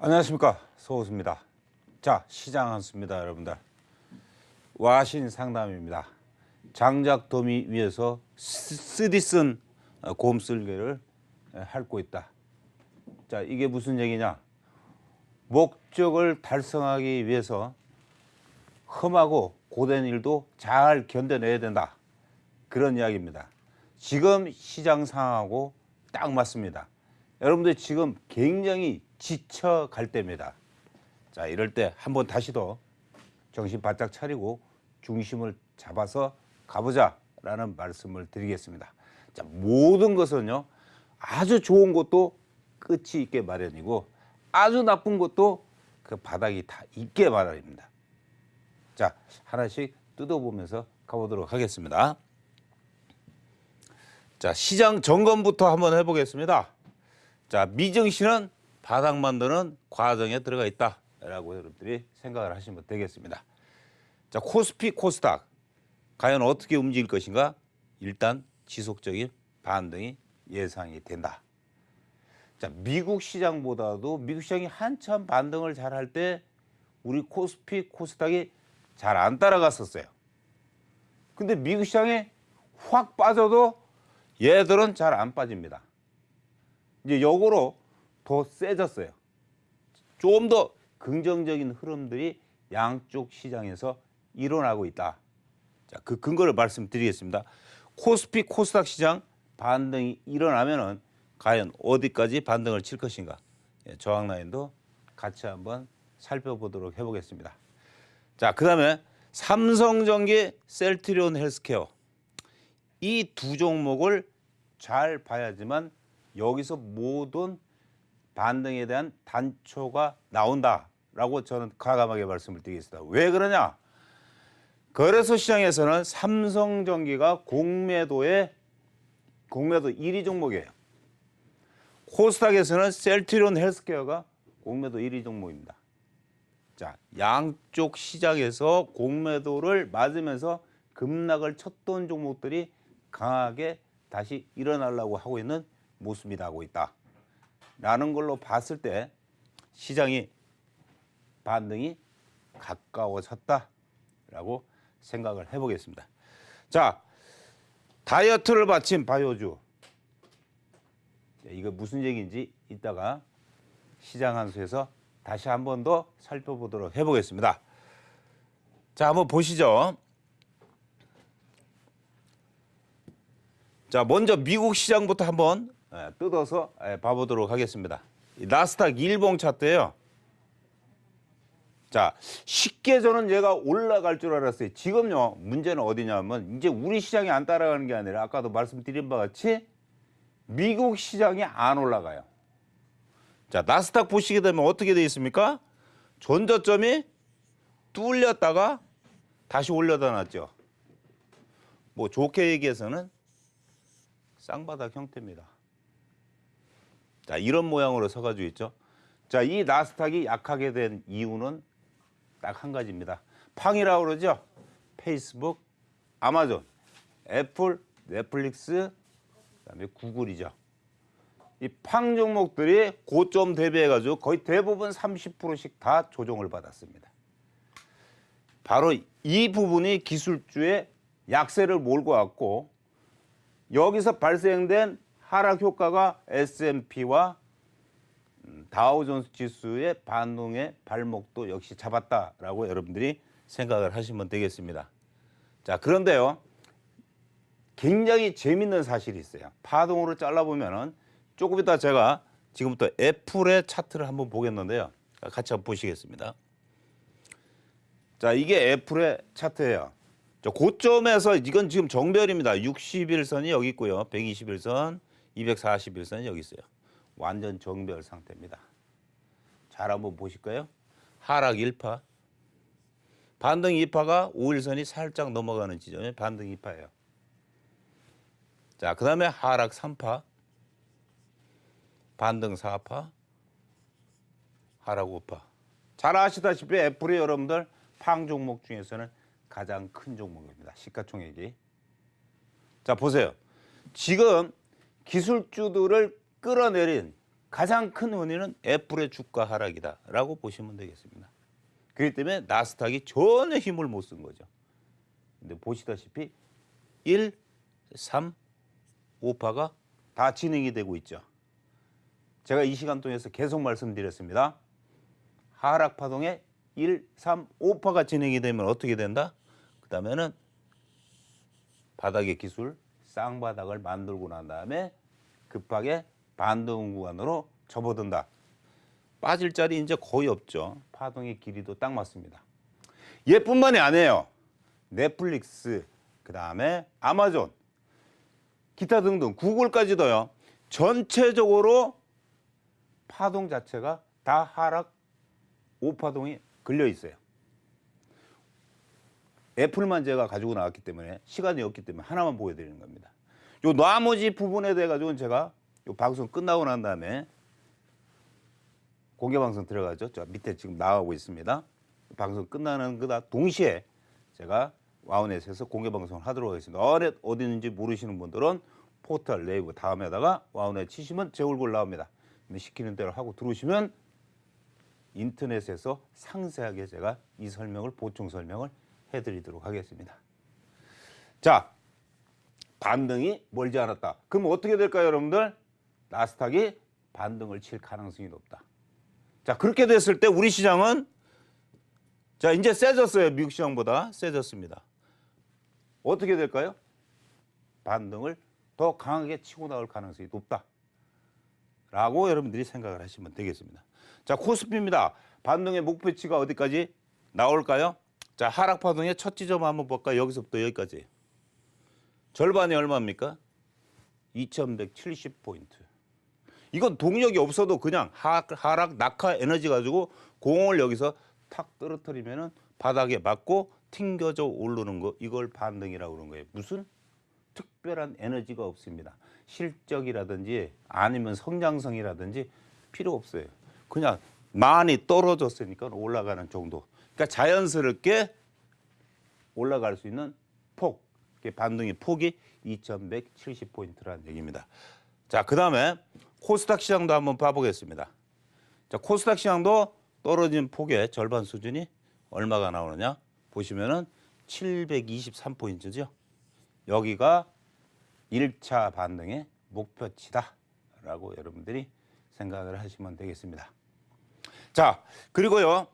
안녕하십니까 소호수입니다. 자 시장 한수입니다 여러분들. 와신 상담입니다. 장작 더미 위에서 쓰- 쓰디쓴 어, 곰 쓸개를 에, 핥고 있다. 자 이게 무슨 얘기냐? 목적을 달성하기 위해서 험하고 고된 일도 잘 견뎌내야 된다. 그런 이야기입니다. 지금 시장 상황하고 딱 맞습니다. 여러분들 지금 굉장히 지쳐갈 때입니다. 자, 이럴 때 한번 다시 더 정신 바짝 차리고 중심을 잡아서 가보자라는 말씀을 드리겠습니다. 자, 모든 것은요, 아주 좋은 것도 끝이 있게 마련이고 아주 나쁜 것도 그 바닥이 다 있게 마련입니다. 자, 하나씩 뜯어보면서 가보도록 하겠습니다. 자, 시장 점검부터 한번 해보겠습니다. 자, 미증시는 바닥 만드는 과정에 들어가 있다라고 여러분들이 생각을 하시면 되겠습니다. 자, 코스피, 코스닥 과연 어떻게 움직일 것인가? 일단 지속적인 반등이 예상이 된다. 자, 미국 시장보다도 미국 시장이 한참 반등을 잘 할 때 우리 코스피, 코스닥이 잘 안 따라갔었어요. 근데 미국 시장에 확 빠져도 얘들은 잘 안 빠집니다. 이제 역으로 더 세졌어요. 좀 더 긍정적인 흐름들이 양쪽 시장에서 일어나고 있다. 자, 그 근거를 말씀드리겠습니다. 코스피 코스닥 시장 반등이 일어나면은 과연 어디까지 반등을 칠 것인가? 예, 저항 라인도 같이 한번 살펴보도록 해보겠습니다. 자, 그다음에 삼성전기, 셀트리온 헬스케어 이 두 종목을 잘 봐야지만 여기서 모든 반등에 대한 단초가 나온다라고 저는 과감하게 말씀을 드리겠습니다. 왜 그러냐? 거래소 시장에서는 삼성전기가 공매도의 공매도 1위 종목이에요. 코스닥에서는 셀트리온 헬스케어가 공매도 1위 종목입니다. 자, 양쪽 시장에서 공매도를 맞으면서 급락을 쳤던 종목들이 강하게 다시 일어나려고 하고 있는 모습이 나고 있다. 라는 걸로 봤을 때 시장이 반등이 가까워졌다라고 생각을 해보겠습니다. 자, 다이어트를 바친 바이오주. 자, 이거 무슨 얘기인지 이따가 시장 한수에서 다시 한 번 더 살펴보도록 해보겠습니다. 자, 한번 보시죠. 자, 먼저 미국 시장부터 한번 예, 뜯어서 예, 봐보도록 하겠습니다. 이 나스닥 일봉 차트예요. 자, 쉽게 저는 얘가 올라갈 줄 알았어요. 지금요, 문제는 어디냐면 이제 우리 시장이 안 따라가는 게 아니라 아까도 말씀드린 바와 같이 미국 시장이 안 올라가요. 자, 나스닥 보시게 되면 어떻게 되어 있습니까? 전저점이 뚫렸다가 다시 올려다 놨죠. 뭐 좋게 얘기해서는 쌍바닥 형태입니다. 자, 이런 모양으로 서가지고 있죠. 자, 이 나스닥이 약하게 된 이유는 딱 한 가지입니다. 팡이라고 그러죠. 페이스북, 아마존, 애플, 넷플릭스, 그다음에 구글이죠. 이 팡 종목들이 고점 대비해가지고 거의 대부분 30%씩 다 조정을 받았습니다. 바로 이 부분이 기술주의 약세를 몰고 왔고 여기서 발생된 하락 효과가 S&P와 음, 다우존스 지수의 반동의 발목도 역시 잡았다라고 여러분들이 생각을 하시면 되겠습니다. 자, 그런데요. 굉장히 재밌는 사실이 있어요. 파동으로 잘라보면은 조금 이따 제가 지금부터 애플의 차트를 한번 보겠는데요. 같이 한번 보시겠습니다. 자, 이게 애플의 차트예요. 저 고점에서 이건 지금 정별입니다. 61선이 여기 있고요. 121선, 241선이 여기 있어요. 완전 정별 상태입니다. 잘 한번 보실까요? 하락 1파, 반등 2파가 5일선이 살짝 넘어가는 지점에 반등 2파예요. 자, 그 다음에 하락 3파, 반등 4파, 하락 5파. 잘 아시다시피 애플이 여러분들 팡 종목 중에서는 가장 큰 종목입니다. 시가총액이. 자, 보세요. 지금 기술주들을 끌어내린 가장 큰 원인은 애플의 주가 하락이다라고 보시면 되겠습니다. 그렇기 때문에 나스닥이 전혀 힘을 못 쓴 거죠. 근데 보시다시피 1, 3, 5파가 다 진행이 되고 있죠. 제가 이 시간 동안에서 계속 말씀드렸습니다. 하락 파동에 1, 3, 5파가 진행이 되면 어떻게 된다? 그 다음에는 바닥의 기술 쌍바닥을 만들고 난 다음에 급하게 반등 구간으로 접어든다. 빠질 자리 이제 거의 없죠. 파동의 길이도 딱 맞습니다. 얘뿐만이 아니에요. 넷플릭스, 그 다음에 아마존, 기타 등등 구글까지도요. 전체적으로 파동 자체가 다 하락 5파동이 걸려 있어요. 애플만 제가 가지고 나왔기 때문에 시간이 없기 때문에 하나만 보여드리는 겁니다. 요 나머지 부분에 대해 가지고는 제가 요 방송 끝나고 난 다음에 공개 방송 들어가죠. 저 밑에 지금 나가고 있습니다. 방송 끝나는 그다 동시에 제가 와우넷에서 공개 방송을 하도록 하겠습니다. 어디 있는지 모르시는 분들은 포털 네이버 다음에다가 와우넷 치시면 제 얼굴 나옵니다. 시키는 대로 하고 들어오시면 인터넷에서 상세하게 제가 이 설명을 보충 설명을 해드리도록 하겠습니다. 자, 반등이 멀지 않았다. 그럼 어떻게 될까요, 여러분들? 나스닥이 반등을 칠 가능성이 높다. 자, 그렇게 됐을 때 우리 시장은 자, 이제 세졌어요. 미국 시장보다 세졌습니다. 어떻게 될까요? 반등을 더 강하게 치고 나올 가능성이 높다. 라고 여러분들이 생각을 하시면 되겠습니다. 자, 코스피입니다. 반등의 목표치가 어디까지 나올까요? 자, 하락 파동의 첫 지점 한번 볼까요? 여기서부터 여기까지. 절반이 얼마입니까? 2170포인트. 이건 동력이 없어도 그냥 하락, 낙하 에너지 가지고 공을 여기서 탁 떨어뜨리면은 바닥에 맞고 튕겨져 오르는 거 이걸 반등이라고 그러는 거예요. 무슨 특별한 에너지가 없습니다. 실적이라든지 아니면 성장성이라든지 필요 없어요. 그냥 많이 떨어졌으니까 올라가는 정도. 그러니까 자연스럽게 올라갈 수 있는 폭, 반등의 폭이 2,170포인트라는 얘기입니다. 자, 그 다음에 코스닥 시장도 한번 봐보겠습니다. 자, 코스닥 시장도 떨어진 폭의 절반 수준이 얼마가 나오느냐? 보시면은 723포인트죠. 여기가 1차 반등의 목표치다라고 여러분들이 생각을 하시면 되겠습니다. 자, 그리고요.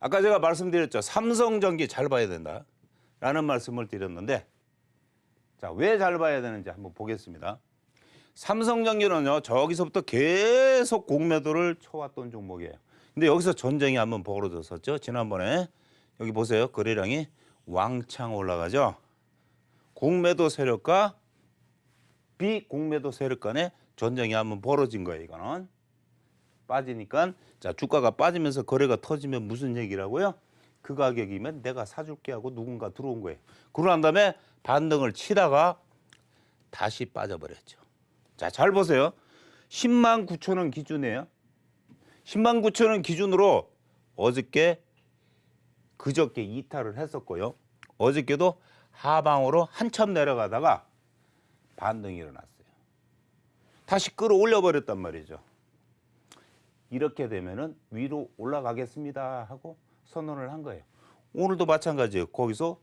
아까 제가 말씀드렸죠. 삼성전기 잘 봐야 된다라는 말씀을 드렸는데 자, 왜 잘 봐야 되는지 한번 보겠습니다. 삼성전기는요. 저기서부터 계속 공매도를 쳐왔던 종목이에요. 근데 여기서 전쟁이 한번 벌어졌었죠. 지난번에 여기 보세요. 거래량이 왕창 올라가죠. 공매도 세력과 비공매도 세력 간의 전쟁이 한번 벌어진 거예요. 이거는 빠지니까 자 주가가 빠지면서 거래가 터지면 무슨 얘기라고요? 그 가격이면 내가 사줄게 하고 누군가 들어온 거예요. 그러고 난 다음에 반등을 치다가 다시 빠져버렸죠. 자, 잘 보세요. 10만 9천 원 기준이에요. 10만 9천 원 기준으로 어저께 그저께 이탈을 했었고요. 어저께도 하방으로 한참 내려가다가 반등이 일어났어요. 다시 끌어올려 버렸단 말이죠. 이렇게 되면은 위로 올라가겠습니다 하고 선언을 한 거예요. 오늘도 마찬가지예요. 거기서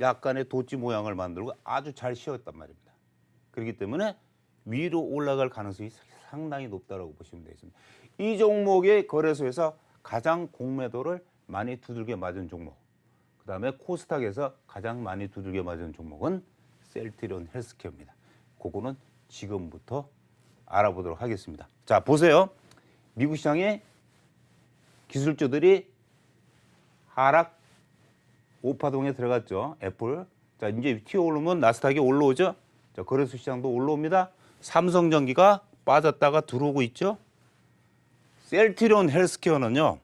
약간의 도치 모양을 만들고 아주 잘 씌웠단 말입니다. 그렇기 때문에 위로 올라갈 가능성이 상당히 높다고 보시면 되겠습니다. 이 종목의 거래소에서 가장 공매도를 많이 두들겨 맞은 종목. 그 다음에 코스닥에서 가장 많이 두들겨 맞은 종목은 셀트리온 헬스케어입니다. 그거는 지금부터 알아보도록 하겠습니다. 자, 보세요. 미국 시장의 기술주들이 하락 5파동에 들어갔죠. 애플. 자, 이제 튀어 오르면 나스닥이 올라오죠. 자, 거래소 시장도 올라옵니다. 삼성전기가 빠졌다가 들어오고 있죠. 셀트리온 헬스케어는요.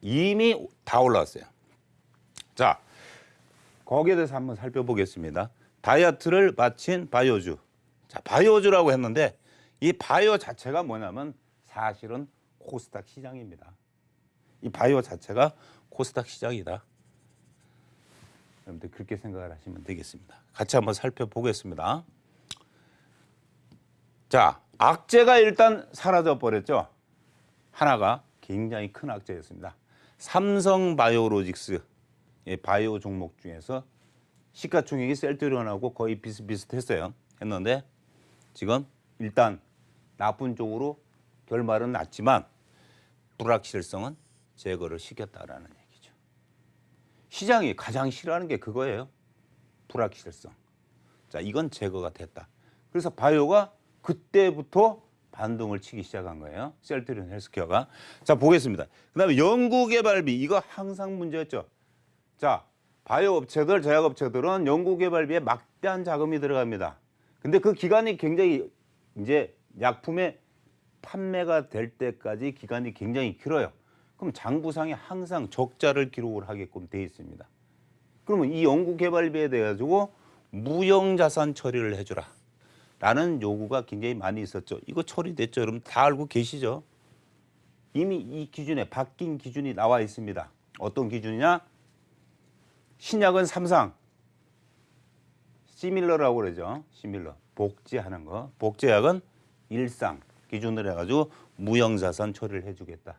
이미 다 올라왔어요. 자, 거기에 대해서 한번 살펴보겠습니다. 다이어트를 마친 바이오주. 자, 바이오주라고 했는데 이 바이오 자체가 뭐냐면 사실은 코스닥 시장입니다. 이 바이오 자체가 코스닥 시장이다. 여러분들 그렇게 생각을 하시면 되겠습니다. 같이 한번 살펴보겠습니다. 자, 악재가 일단 사라져 버렸죠. 하나가 굉장히 큰 악재였습니다. 삼성 바이오로직스 의 바이오 종목 중에서 시가총액이 셀트리온하고 거의 비슷비슷했어요. 했는데 지금 일단 나쁜 쪽으로 결말은 났지만 불확실성은 제거를 시켰다라는 얘기죠. 시장이 가장 싫어하는 게 그거예요. 불확실성. 자, 이건 제거가 됐다. 그래서 바이오가 그때부터 반등을 치기 시작한 거예요. 셀트리온 헬스케어가. 자, 보겠습니다. 그 다음에 연구개발비 이거 항상 문제였죠. 자, 바이오 업체들, 제약 업체들은 연구개발비에 막대한 자금이 들어갑니다. 근데 그 기간이 굉장히 이제 약품의 판매가 될 때까지 기간이 굉장히 길어요. 그럼 장부상에 항상 적자를 기록을 하게끔 돼 있습니다. 그러면 이 연구개발비에 대해 가지고 무형자산 처리를 해주라. 라는 요구가 굉장히 많이 있었죠. 이거 처리됐죠. 여러분 다 알고 계시죠? 이미 이 기준에 바뀐 기준이 나와 있습니다. 어떤 기준이냐? 신약은 삼상, 시밀러라고 그러죠. 시밀러. 복제하는 거. 복제약은 일상 기준으로 해가지고 무형자산 처리를 해주겠다.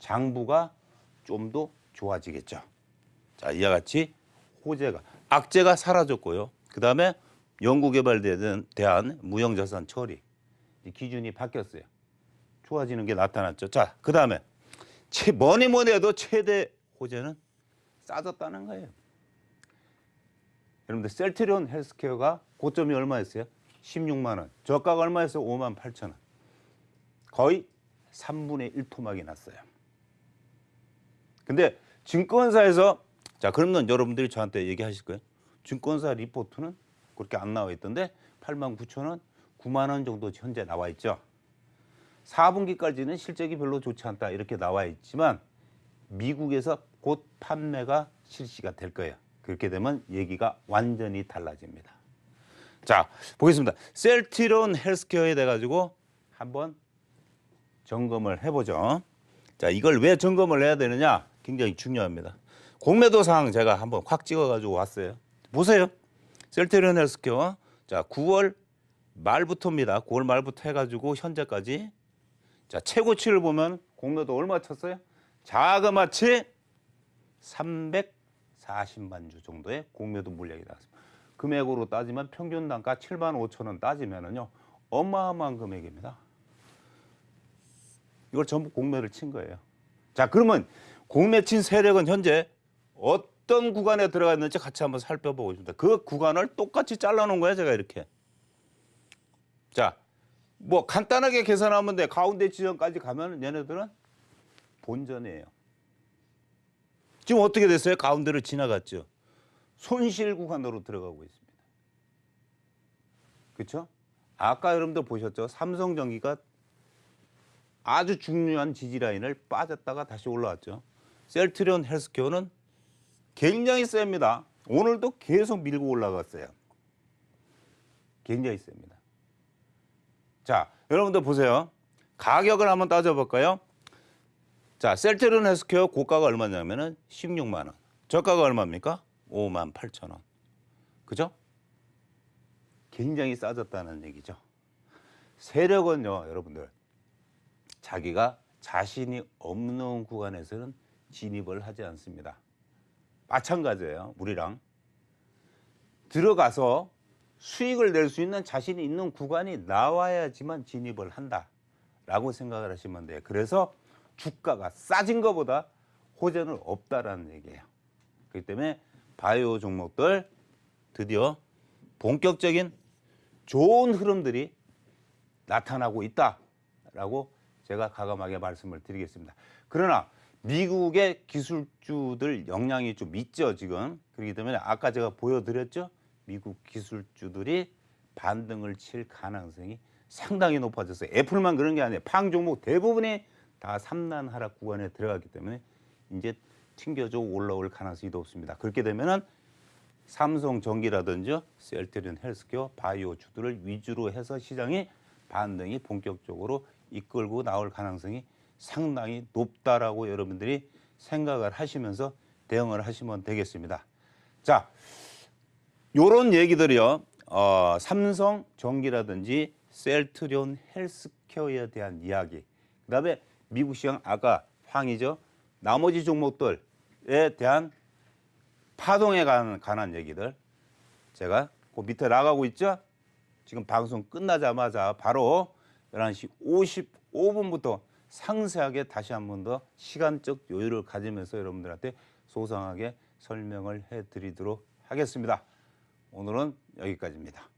장부가 좀 더 좋아지겠죠. 자, 이와 같이 호재가 악재가 사라졌고요. 그 다음에 연구개발에 대한, 무형자산 처리 이 기준이 바뀌었어요. 좋아지는 게 나타났죠. 자, 그 다음에 뭐니 뭐니 해도 최대 호재는 싸졌다는 거예요. 여러분들 셀트리온 헬스케어가 고점이 얼마였어요? 16만 원. 저가가 얼마였어요? 5만 8천 원. 거의 3분의 1 토막이 났어요. 근데 증권사에서 자 그러면 여러분들이 저한테 얘기하실 거예요. 증권사 리포트는 그렇게 안 나와 있던데 8만 9천 원, 9만 원 정도 현재 나와 있죠. 4분기까지는 실적이 별로 좋지 않다 이렇게 나와 있지만 미국에서 곧 판매가 실시가 될 거예요. 그렇게 되면 얘기가 완전히 달라집니다. 자 보겠습니다. 셀티론 헬스케어에 대 가지고 한번 점검을 해보죠. 자 이걸 왜 점검을 해야 되느냐 굉장히 중요합니다. 공매도 사항 제가 한번 확 찍어가지고 왔어요. 보세요. 셀테리온 헬스케어 자 9월 말부터입니다. 9월 말부터 해가지고 현재까지 자 최고치를 보면 공매도 얼마 쳤어요? 자그마치 340만 주 정도의 공매도 물량이 나왔습니다. 금액으로 따지면 평균 단가 7만 5천 원 따지면은요 어마어마한 금액입니다. 이걸 전부 공매를 친 거예요. 자 그러면 공매 친 세력은 현재 어떤 구간에 들어가 있는지 같이 한번 살펴보고 있습니다. 그 구간을 똑같이 잘라놓은 거예요, 제가 이렇게. 자, 뭐 간단하게 계산하면 돼. 가운데 지점까지 가면 얘네들은 본전이에요. 지금 어떻게 됐어요? 가운데를 지나갔죠. 손실 구간으로 들어가고 있습니다. 그렇죠? 아까 여러분들 보셨죠? 삼성전기가 아주 중요한 지지 라인을 빠졌다가 다시 올라왔죠. 셀트리온 헬스케어는 굉장히 셉니다. 오늘도 계속 밀고 올라갔어요. 굉장히 셉니다. 자, 여러분들 보세요. 가격을 한번 따져볼까요? 자, 셀트리온 헬스케어 고가가 얼마냐면은 16만 원. 저가가 얼마입니까? 5만 8천 원. 그죠? 굉장히 싸졌다는 얘기죠. 세력은요, 여러분들. 자기가 자신이 없는 구간에서는 진입을 하지 않습니다. 마찬가지예요. 우리랑 들어가서 수익을 낼 수 있는 자신이 있는 구간이 나와야지만 진입을 한다라고 생각을 하시면 돼요. 그래서 주가가 싸진 것보다 호재는 없다라는 얘기예요. 그렇기 때문에 바이오 종목들 드디어 본격적인 좋은 흐름들이 나타나고 있다라고 제가 가감하게 말씀을 드리겠습니다. 그러나 미국의 기술주들 영향이 좀 있죠 지금. 그렇기 때문에 아까 제가 보여드렸죠? 미국 기술주들이 반등을 칠 가능성이 상당히 높아졌어요. 애플만 그런 게 아니에요. 팡 종목 대부분이 다 삼난 하락 구간에 들어갔기 때문에 이제 튕겨져 올라올 가능성이 높습니다. 그렇게 되면은 삼성전기라든지 셀트리온 헬스케어 바이오 주들을 위주로 해서 시장이 반등이 본격적으로 이끌고 나올 가능성이 상당히 높다라고 여러분들이 생각을 하시면서 대응을 하시면 되겠습니다. 자, 요런 얘기들이요. 어, 삼성 전기라든지 셀트리온 헬스케어에 대한 이야기. 그다음에 미국 시장 아까 황이죠. 나머지 종목들에 대한 파동에 관한, 관한 얘기들 제가 그 밑에 나가고 있죠. 지금 방송 끝나자마자 바로 11시 55분부터 상세하게 다시 한 번 더 시간적 여유를 가지면서 여러분들한테 소상하게 설명을 해드리도록 하겠습니다. 오늘은 여기까지입니다.